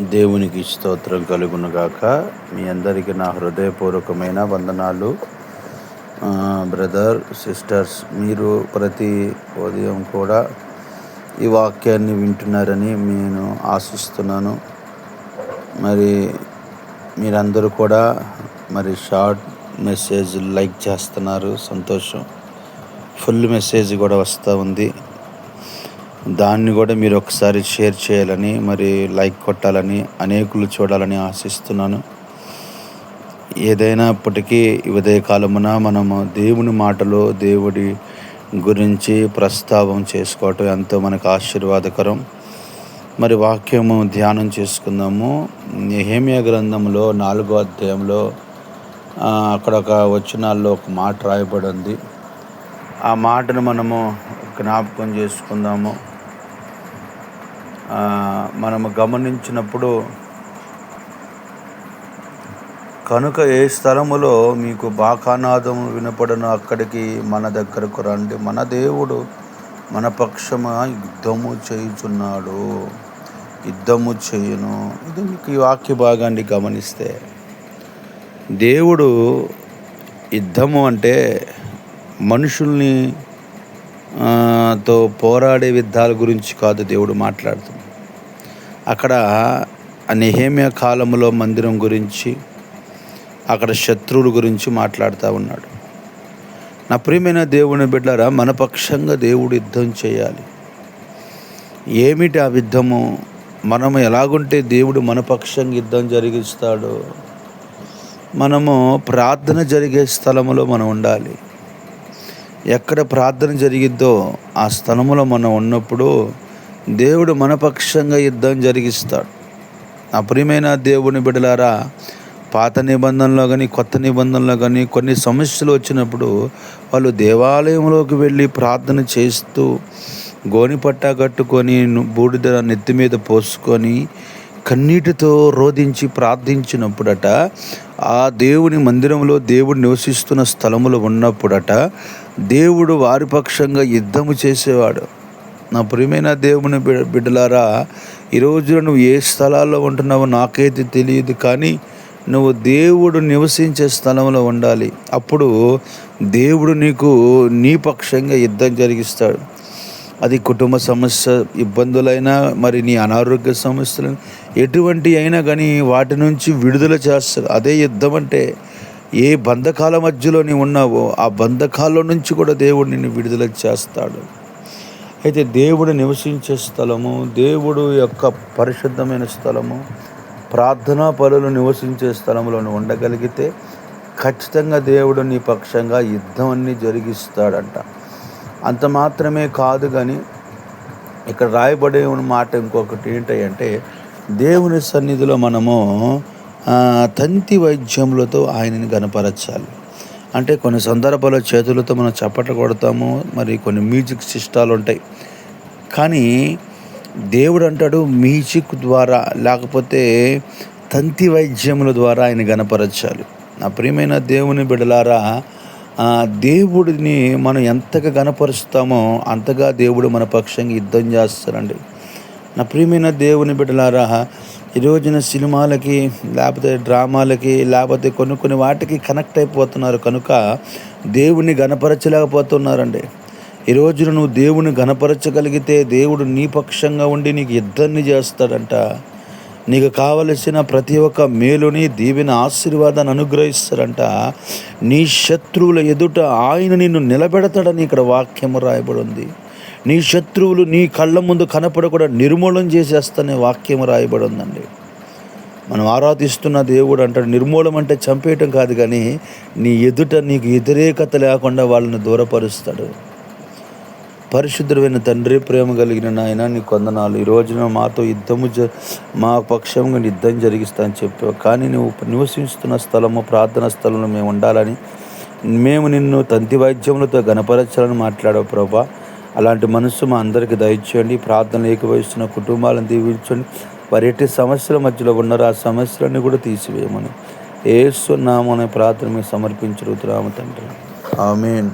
దేవునికి స్తోత్రం కలుగునుగాక. మీ అందరికీ నా హృదయపూర్వకమైన వందనాలు. బ్రదర్ సిస్టర్స్ మీరు ప్రతి ఉదయం కూడా ఈ వాక్యాన్ని వింటున్నారని నేను ఆశిస్తున్నాను. మరి మీరందరూ కూడా మరి షార్ట్ మెసేజ్ లైక్ చేస్తున్నారు. సంతోషం. ఫుల్ మెసేజ్ కూడా వస్తూ ఉంది. దాన్ని కూడా మీరు ఒకసారి షేర్ చేయాలని మరి లైక్ కొట్టాలని అనేకులు చూడాలని ఆశిస్తున్నాను. ఏదైనప్పటికీ ఉదయ కాలమున మనము దేవుని మాటలు దేవుడి గురించి ప్రస్తావం చేసుకోవటం ఎంతో మనకు ఆశీర్వాదకరం. మరి వాక్యము ధ్యానం చేసుకుందాము. హేమియా గ్రంథంలో నాలుగో అధ్యాయంలో అక్కడ ఒక వచనాల్లో ఒక మాట రాయబడి ఉంది ఆ మాటను మనము జ్ఞాపకం చేసుకుందాము. మనము గమనించినప్పుడు కనుక ఏ స్థలములో మీకు బాకానాదం వినపడను అక్కడికి మన దగ్గరకు రండి. మన దేవుడు మన పక్షమ యుద్ధము చేయుచున్నాడు. యుద్ధము చేయును. ఇది మీకు ఈ వాక్య భాగాన్ని గమనిస్తే దేవుడు యుద్ధము అంటే మనుషుల్ని తో పోరాడే యుద్ధాల గురించి కాదు దేవుడు మాట్లాడుతుంది అక్కడ నిహేమ్య కాలంలో మందిరం గురించి అక్కడ శత్రువుల గురించి మాట్లాడుతూ ఉన్నాడు. నా ప్రియమైన దేవుని బిడ్డరా మనపక్షంగా దేవుడు యుద్ధం చేయాలి. ఏమిటి ఆ యుద్ధము? మనము ఎలాగుంటే దేవుడు మనపక్షంగా యుద్ధం జరిగిస్తాడు మనము ప్రార్థన జరిగే స్థలంలో మనం ఉండాలి. ఎక్కడ ప్రార్థన జరిగిద్దో ఆ స్థలములో మనం ఉన్నప్పుడు దేవుడు మనపక్షంగా యుద్ధం జరిగిస్తాడు. ఆ ప్రియమైన దేవుని బిడలారా పాత నిబంధనలో కానీ కొత్త నిబంధనలో కానీ కొన్ని సమస్యలు వచ్చినప్పుడు వాళ్ళు దేవాలయంలోకి వెళ్ళి ప్రార్థన చేస్తూ గోనిపట్టా కట్టుకొని బూడిద నెత్తి మీద పోసుకొని కన్నీటితో రోధించి ప్రార్థించినప్పుడట ఆ దేవుని మందిరంలో దేవుడు నివసిస్తున్న స్థలములు ఉన్నప్పుడట దేవుడు వారి పక్షంగా యుద్ధము చేసేవాడు. నా ప్రియమైన దేవుని బిడ్డలారా ఈరోజు నువ్వు ఏ స్థలాల్లో ఉంటున్నావో నాకైతే తెలియదు కానీ నువ్వు దేవుడు నివసించే స్థలంలో ఉండాలి. అప్పుడు దేవుడు నీకు నీ పక్షంగా యుద్ధం జరిగిస్తాడు. అది కుటుంబ సమస్య ఇబ్బందులైనా మరి నీ అనారోగ్య సమస్యలు ఎటువంటి అయినా కానీ వాటి నుంచి విడుదల చేస్తారు. అదే యుద్ధం అంటే ఏ బంధకాల మధ్యలో నీవు ఉన్నావో ఆ బంధకాల నుంచి కూడా దేవుడు నిన్ను విడుదల చేస్తాడు. అయితే దేవుడు నివసించే స్థలము దేవుడు యొక్క పరిశుద్ధమైన స్థలము ప్రార్థనా పనులు నివసించే స్థలంలో ఉండగలిగితే ఖచ్చితంగా దేవుడు నీ పక్షంగా యుద్ధం అన్ని జరిగిస్తాడంట. అంత మాత్రమే కాదు కానీ ఇక్కడ రాయబడే మాట ఇంకొకటి ఏంటంటే దేవుని సన్నిధిలో మనము తంతి వైద్యములతో ఆయనని గనపరచాలి అంటే కొన్ని సందర్భాల్లో చేతులతో మనం చప్పట్లు కొడతాము మరి కొన్ని మ్యూజిక్ సిస్టాలు ఉంటాయి. కానీ దేవుడు అంటాడు మ్యూజిక్ ద్వారా లేకపోతే తంతి వైద్యముల ద్వారా ఆయన గనపరచాలి నా ప్రియమైన దేవుని బిడలారా దేవుడిని మనం ఎంతగా గనపరుస్తామో అంతగా దేవుడు మన పక్షంగా యుద్ధం చేస్తారండి నా ప్రియమైన దేవుని బిడ్డలారా ఈ రోజున సినిమాలకి లేకపోతే డ్రామాలకి లేకపోతే కొన్ని కొన్ని వాటికి కనెక్ట్ అయిపోతున్నారు కనుక దేవుణ్ణి గనపరచలేకపోతున్నారండి ఈ రోజున నువ్వు దేవుని గనపరచగలిగితే దేవుడు నీ పక్షంగా ఉండి నీకు ఇద్దరిని చేస్తాడంట. నీకు కావలసిన ప్రతి ఒక్క మేలుని దీవెన ఆశీర్వాదాన్ని అనుగ్రహిస్తాడంట. నీ శత్రువుల ఎదుట ఆయన నిన్ను నిలబెడతాడని ఇక్కడ వాక్యము రాయబడి ఉంది. నీ శత్రువులు నీ కళ్ళ ముందు కనపడకుండా నిర్మూలం చేసేస్తనే వాక్యం రాయబడి ఉందండి. మనం ఆరాధిస్తున్న దేవుడు అంటాడు నిర్మూలం అంటే చంపేయటం కాదు కానీ నీ ఎదుట నీకు వ్యతిరేకత లేకుండా వాళ్ళని దూరపరుస్తాడు. పరిశుద్ధమైన తండ్రి ప్రేమ కలిగిన నాయన నీ కొందనాలు ఈ రోజున మాతో యుద్ధము జ మా పక్షంగా యుద్ధం జరిగిస్తా అని చెప్పావు. కానీ నువ్వు నివసిస్తున్న స్థలము ప్రార్థన స్థలంలో మేము ఉండాలని మేము నిన్ను తంతి వైద్యములతో గణపరచాలని మాట్లాడావు ప్రభా. అలాంటి మనస్సు మా అందరికీ దయచేయండి. ప్రార్థనలు ఏకవహిస్తున్న కుటుంబాలను దీవించండి. వారి ఎట్టి సమస్యల మధ్యలో ఉన్నారో ఆ సమస్యలన్నీ కూడా తీసివేయమని. ఏస్తున్నామనే ప్రార్థన మీకు సమర్పించరుతున్నాము తండ్రి. ఆమెన్.